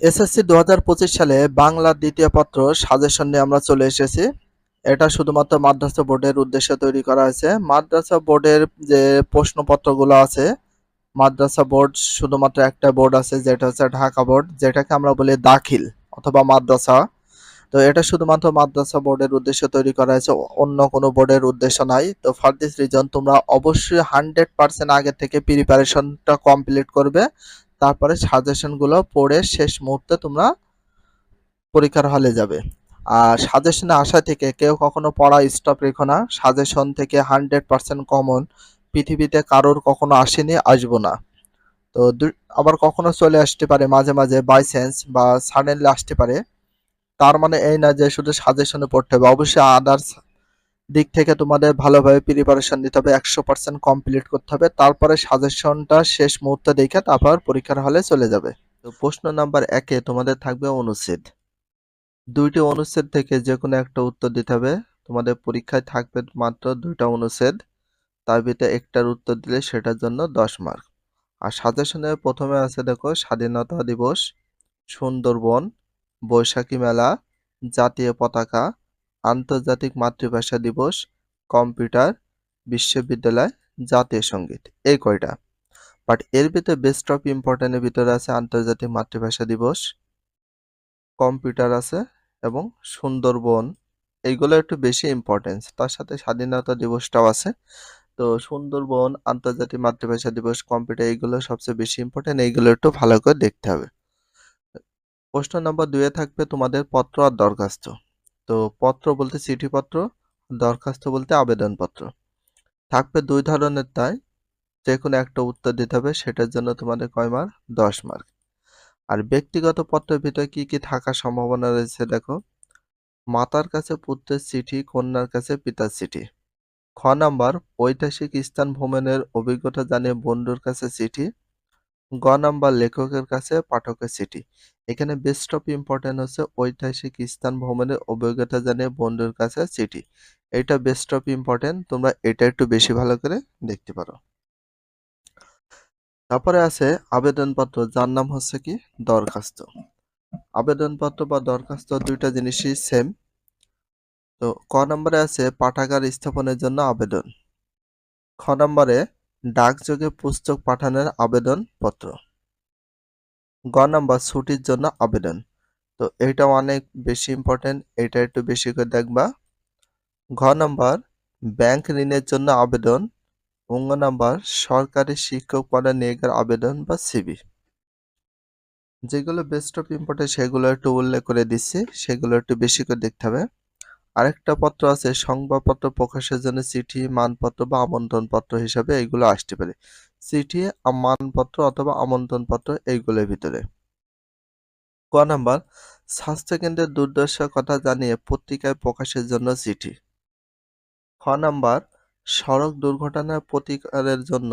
SSC দু হাজার পঁচিশ সালে বাংলা দ্বিতীয় পত্র সাজেশন নিয়ে আমরা চলে এসেছি। এটা শুধুমাত্র মাদ্রাসা বোর্ডের উদ্দেশ্যে তৈরি করা হয়েছে। মাদ্রাসা বোর্ডের যে প্রশ্নপত্রগুলো আছে, মাদ্রাসা বোর্ড শুধুমাত্র একটা বোর্ড আছে, যেটা হচ্ছে ঢাকা বোর্ড, যেটাকে আমরা বলি দাখিল অথবা মাদ্রাসা। তো এটা শুধুমাত্র মাদ্রাসা বোর্ডের উদ্দেশ্যে তৈরি করা হয়েছে, অন্য কোনো বোর্ডের উদ্দেশ্য নাই। তো ফর দিস রিজন তোমরা অবশ্যই হান্ড্রেড পার্সেন্ট আগে থেকে প্রিপারেশনটা কমপ্লিট করবে। তারপরে সাজেশনগুলো পড়ে শেষ মুহূর্তে তোমরা পরীক্ষার হলে যাবে। আর সাজেশনে আসা থেকে কেউ কখনো পড়া স্টপ রেখো না। সাজেশন থেকে হান্ড্রেড পার্সেন্ট কমন পৃথিবীতে কারোর কখনো আসেনি, আসব না। তো আবার কখনো চলে আসতে পারে মাঝে মাঝে বাই চান্স বা সাডেনলি আসতে পারে। তার মানে এই না যে শুধু সাজেশনে পড়তে হবে। অবশ্যই আদার্স দিক থেকে তোমাদের ভালোভাবে প্রিপারেশন দিতে হবে, একশো পার্সেন্ট কমপ্লিট করতে হবে, তারপরে সাজেশনটা শেষ মুহূর্তে দেখে তারপর পরীক্ষার হলে চলে যাবে। তো প্রশ্ন নাম্বার একে তোমাদের থাকবে অনুচ্ছেদ। দুইটি অনুচ্ছেদ থেকে যে কোনো একটা উত্তর দিতে হবে। তোমাদের পরীক্ষায় থাকবে মাত্র দুইটা অনুচ্ছেদ, তার ভিতরে একটার উত্তর দিলে সেটার জন্য দশ মার্ক আর সাজেশনের প্রথমে আছে দেখো, স্বাধীনতা দিবস, সুন্দরবন, বৈশাখী মেলা, জাতীয় পতাকা আন্তর্জাতিক মাতৃভাষা দিবস, কম্পিউটার বিশ্ববিদ্যালয়, জাতীয় সংগীত, এই কয়টা। বাট এর ভিতরে বেস্ট অফ ইম্পর্টেন্টের ভিতরে আছে আন্তর্জাতিক মাতৃভাষা দিবস, কম্পিউটার আছে এবং সুন্দরবন, এইগুলো একটু বেশি ইম্পর্টেন্স তার সাথে স্বাধীনতা দিবসটাও আছে। তো সুন্দরবন, আন্তর্জাতিক মাতৃভাষা দিবস, কম্পিউটার, এইগুলো সবচেয়ে বেশি ইম্পর্টেন্ট এইগুলো একটু ভালো করে দেখতে হবে। প্রশ্ন নম্বর দুয়ে থাকবে তোমাদের পত্র আর দরখাস্ত। তো পত্র বলতে চিঠিপত্র, দরখাস্ত বলতে আবেদনপত্র। থাকবে দুই ধরনের তাই যে কোনো একটা উত্তর দিতে হবে, সেটার জন্য তোমাদের কয় মার্ক? দশ মার্ক। আর ব্যক্তিগত পত্রের ভিতরে কি কি থাকার সম্ভাবনা রয়েছে দেখো। মাতার কাছে পুত্রের চিঠি, কন্যার কাছে পিতার চিঠি। খ নাম্বার, ঐতিহাসিক স্থান ভ্রমণের অভিজ্ঞতা জানিয়ে বন্ধুর কাছে চিঠি। গ নাম্বার, লেখকের কাছে পাঠকের চিঠি। এখানে বেস্ট অফ ইম্পর্টেন্ট হচ্ছে ঐতিহাসিক স্থান ভ্রমণের অভিজ্ঞতা জানিয়ে বন্ধুর কাছে চিঠি। এটা বেস্ট অফ ইম্পর্টেন্ট তোমরা এটা একটু বেশি ভালো করে দেখতে পারো। তারপরে আছে আবেদনপত্র, যার নাম হচ্ছে কি? দরখাস্ত। আবেদনপত্র বা দরখাস্ত দুইটা জিনিসই সেম তো ক নম্বরে আছে পাঠাগার স্থাপনের জন্য আবেদন। খ নম্বরে ডাকযোগে পুস্তক পাঠানোর আবেদন পত্র গ নাম্বার ছুটির জন্য আবেদন। তো এটা অনেক বেশি ইম্পর্টেন্ট এটা একটু বেশি করে দেখবা। ঘ নাম্বার, ব্যাংক ঋণের জন্য আবেদন। অঙ্গ নাম্বার, সরকারি শিক্ষক পদে নিয়োগের আবেদন বা সিবি যেগুলো বেস্ট অফ ইম্পর্টেন্ট সেগুলো একটু উল্লেখ করে দিচ্ছি, সেগুলো একটু বেশি করে দেখতে হবে। আরেকটা পত্র আছে, সংবাদপত্র প্রকাশের জন্য চিঠি, মানপত্র বা আমন্ত্রণপত্র হিসাবে এইগুলো আসতে পারে। চিঠি মানপত্র অথবা আমন্ত্রণপত্র এইগুলোর ভিতরে। ক নাম্বার, স্বাস্থ্যকেন্দ্রের দুর্দশার কথা জানিয়ে পত্রিকায় প্রকাশের জন্য চিঠি। খ নাম্বার, সড়ক দুর্ঘটনার প্রতিকারের জন্য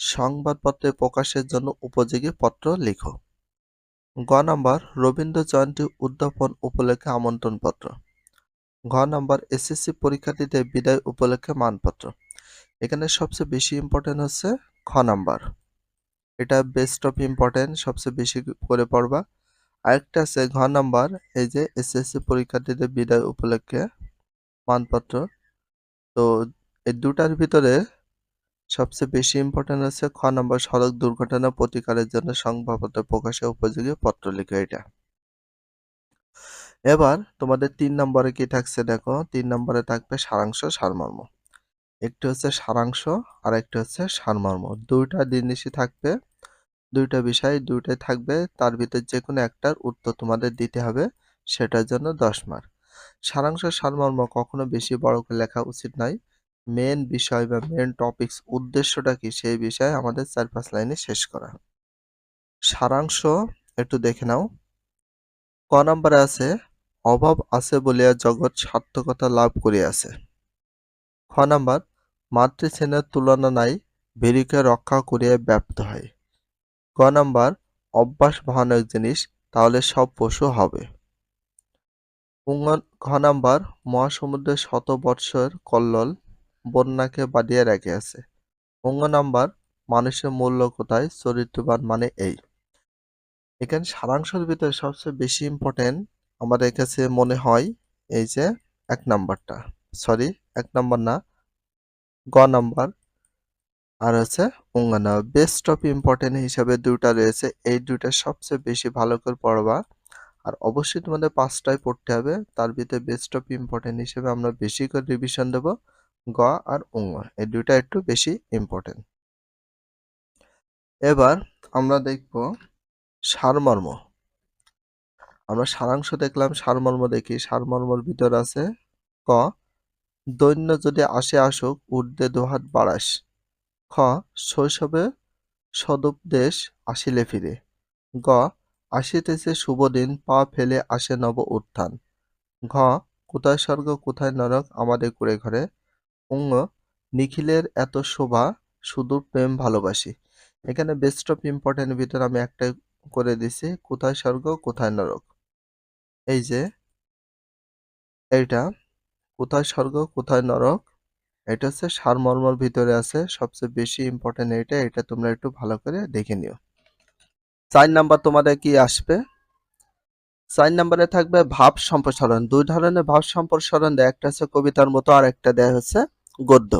সংবাদপত্রে প্রকাশের জন্য উপযোগী পত্র লিখো। গ নাম্বার, রবীন্দ্র জয়ন্তী উদ্যাপন উপলক্ষে আমন্ত্রণপত্র। ঘ নাম্বার, এসএসসি পরীক্ষার্থীদের বিদায় উপলক্ষে মানপত্র। এখানে সবচেয়ে বেশি ইম্পর্টেন্ট হচ্ছে খ নাম্বার। এটা বেস্ট অফ ইম্পর্টেন্ট সবচেয়ে বেশি করে পড়বা। আরেকটা আছে ঘ নাম্বার, এই যে এসএসসি পরীক্ষার্থীদের বিদায় উপলক্ষে মানপত্র। তো এই দুটার ভিতরে সবচেয়ে বেশি ইম্পর্টেন্ট হচ্ছে খ নাম্বার, সড়ক দুর্ঘটনা প্রতিকারের জন্য সংবাদপত্র প্রকাশে উপযোগী পত্র লিখো এটা। এবার তোমাদের তিন নম্বরে কি থাকছে দেখো? তিন নম্বরে থাকবে সারাংশ সারমর্ম। একটি হচ্ছে সারাংশ আর একটি হচ্ছে সারমর্ম। দুইটা জিনিসই থাকবে, দুইটা বিষয় দুইটাই থাকবে। তার ভিতর যে কোনো একটার উত্তর তোমাদের দিতে হবে, সেটার জন্য দশ মার্ক সারাংশ, সারমর্ম কখনো বেশি বড় করে লেখা উচিত নয়। মেন বিষয় বা মেন টপিকস উদ্দেশ্যটা কি, সেই বিষয়ে আমাদের চার পাঁচ লাইনে শেষ করা সারাংশ, একটু দেখে নাও। ক নম্বরে আছে, অভাব আছে বলিয়া জগৎ সার্থকতা লাভ করিয়াছে। খ নাম্বার মাতৃস্নেহের তুলনা নাই, ভীরুকে রক্ষা করিয়া ব্যপ্ত হয়। গ নাম্বার, অভ্যাস ভয়ানক জিনিস, তাহলে সব পশু হবে। ঘ নাম্বার, মহাসমুদ্রের শত বৎসর কল্লোল বন্যাকে বাঁধিয়া রাখিয়াছে অঙ্গ নাম্বার, মানুষের মূল্য কোথায়, চরিত্রবান মানে এই। এখানে সারাংশের ভিতরে সবচেয়ে বেশি ইম্পর্টেন্ট আমাদের কাছে মনে হয় এই যে এক নাম্বারটা। সরি নাম্বার না? গ নাম্বার। আর হচ্ছে অঙ্গনা বেস্ট অফ ইম্পর্টেন্ট হিসাবে দুটা রয়েছে। এই দুটা সবচেয়ে বেশি ভালো করে পড়বা। আর অবশ্যই তোমাদের পাঁচটায় পড়তে হবে। তার ভিতরে বেস্ট অফ ইম্পর্টেন্ট হিসেবে আমরা বেশি করে রিভিশন দেব। গ আর অঙ্গ এই দুইটা একটু বেশি ইম্পর্টেন্ট এবার আমরা দেখব সারমর্ম। আমরা সারাংশ দেখলাম, সারমর্ম দেখি। সারমর্মর ভিতর আছে ক দৈন্য যদি আসে আসুক, ঊর্ধ্বে দুহাত বাড়াস। খ, শৈশবে সদুপদেশ আসিলে ফিরে। গ, আসিতেছে শুভ দিন, পা ফেলে আসে নব উত্থান। ঘ, কোথায় স্বর্গ, কোথায় নরক, আমাদের কুড়ে ঘরে। অঙ্গ নিখিলের এত শোভা শুধু প্রেম, ভালোবাসি। এখানে বেস্ট অফ ইম্পর্টেন্ট ভিতর আমি একটা করে দিছি, কোথায় স্বর্গ, কোথায় নরক। এই যে, এইটা কোথায় স্বর্গ, কোথায় নরক? এটা হচ্ছে সারমর্মর ভিতরে আছে। সবচেয়ে বেশি ইম্পর্টেন্ট এটা এটা তোমরা একটু ভালো করে দেখে নিও। চার নাম্বার তোমাদের কি আসবে? চার নাম্বারে থাকবে ভাব সম্প্রসারণ। দুই ধরনের ভাব সম্প্রসারণ। দেয় একটা হচ্ছে কবিতার মতো আর একটা দেয় হচ্ছে গদ্য।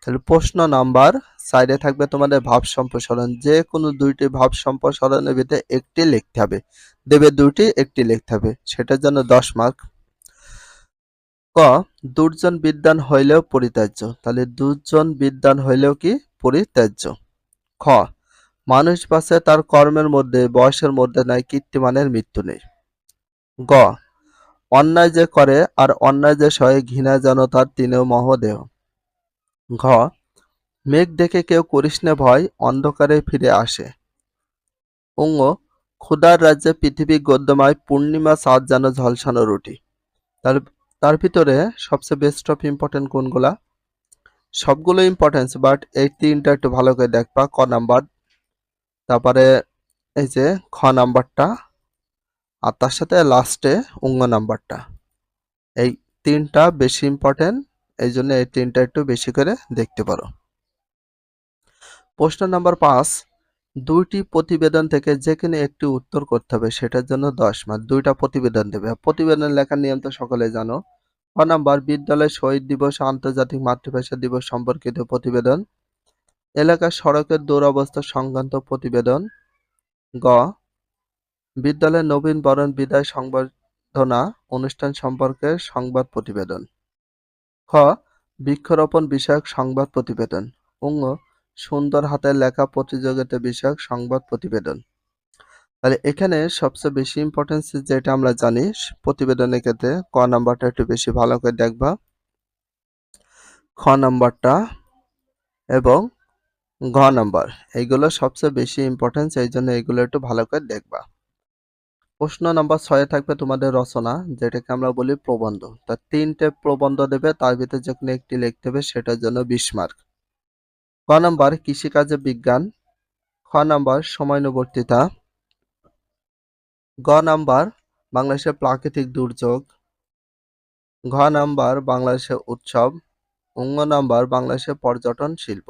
তাহলে প্রশ্ন নাম্বার সাইডে থাকবে তোমাদের ভাব সম্প্রসারণ। যে কোনো দুইটি ভাব সম্প্রসারণের ভিতরে একটি লিখতে হবে। দেবে দুইটি, একটি লিখতে হবে। সেটার জন্য দশ মার্ক ক, দুর্জন বিদ্যান হইলেও পরিত্যাজ্য। তাহলে দুর্জন বিদ্যান হইলেও কি? পরিত্যাজ্য। খ, মানুষ বাঁচে তার কর্মের মধ্যে, বয়সের মধ্যে নাই, কীর্তিমানের মৃত্যু নেই। গ, অন্যায় যে করে আর অন্যায় যে সয়ে ঘৃণা যেন তার তিনেও মহদেহ। ঘ, মেঘ দেখে কেউ করিস ভয়, অন্ধকারে ফিরে আসে। অঙ্গ ক্ষুদার রাজ্যে পৃথিবী গদ্যময় পূর্ণিমা চাঁদ যেন ঝলসানো রুটি। তার তার ভিতরে সবচেয়ে বেস্ট অফ ইম্পর্টেন্ট কোনগুলা? সবগুলো ইম্পর্টেন্স বাট এই তিনটা একটু ভালো করে দেখবা, ক নাম্বার তারপরে এই যে খ নাম্বারটা আর তার সাথে লাস্টে অঙ্গ নাম্বারটা এই তিনটা বেশি ইম্পর্টেন্ট এই জন্য এই তিনটা একটু বেশি করে দেখতে পারো। প্রশ্ন নাম্বার পাঁচ দুইটি প্রতিবেদন থেকে যেখানে একটি উত্তর করতে হবে, সেটার জন্য দশ মার্ক দুইটা প্রতিবেদন দেবে। প্রতিবেদন লেখার নিয়ম তো সকলে জানো। ক নাম্বার, বিদ্যালয় শহীদ দিবস, আন্তর্জাতিক মাতৃভাষা দিবস সম্পর্কিত প্রতিবেদন। এলাকার সড়কের দুরবস্থা সংক্রান্ত প্রতিবেদন। গ, বিদ্যালয়ের নবীন বরণ বিদায় সংবর্ধনা অনুষ্ঠান সম্পর্কে সংবাদ প্রতিবেদন। খ, বৃক্ষরোপণ বিষয়ক সংবাদ প্রতিবেদন। অঙ্গ সুন্দর হাতের লেখা প্রতিযোগিতা বিষয়ক সংবাদ প্রতিবেদন। তাহলে এখানে সবচেয়ে বেশি ইম্পর্টেন্স যেটা আমরা জানি, প্রতিবেদনের ক্ষেত্রে ক নাম্বারটা একটু বেশি ভালো করে দেখবা। খ নাম্বারটা এবং ঘ নাম্বার, এইগুলো সবচেয়ে বেশি ইম্পর্টেন্স এই জন্য এইগুলো একটু ভালো করে দেখবা। প্রশ্ন নাম্বার ছয়ে থাকবে তোমাদের রচনা, যেটাকে আমরা বলি প্রবন্ধ। তা তিনটে প্রবন্ধ দেবে, তার ভিতরে যে কোনো একটি লিখতে হবে, সেটার জন্য বিশ মার্ক ক নাম্বার কৃষিকাজে বিজ্ঞান, খ নাম্বার সময়ানুবর্তিতা, গ নাম্বার বাংলাদেশের প্রাকৃতিক দুর্যোগ, ঘ নাম্বার বাংলাদেশের উৎসব অঙ্গ নাম্বার বাংলাদেশের পর্যটন শিল্প।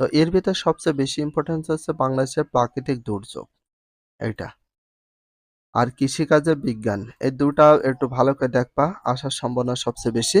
তো এর ভিতরে সবচেয়ে বেশি ইম্পর্টেন্স হচ্ছে বাংলাদেশের প্রাকৃতিক দুর্যোগ। এটা আর কৃষিকাজে বিজ্ঞান, এই দুটা একটু ভালো করে দেখবা, আসার সম্ভাবনা সবচেয়ে বেশি।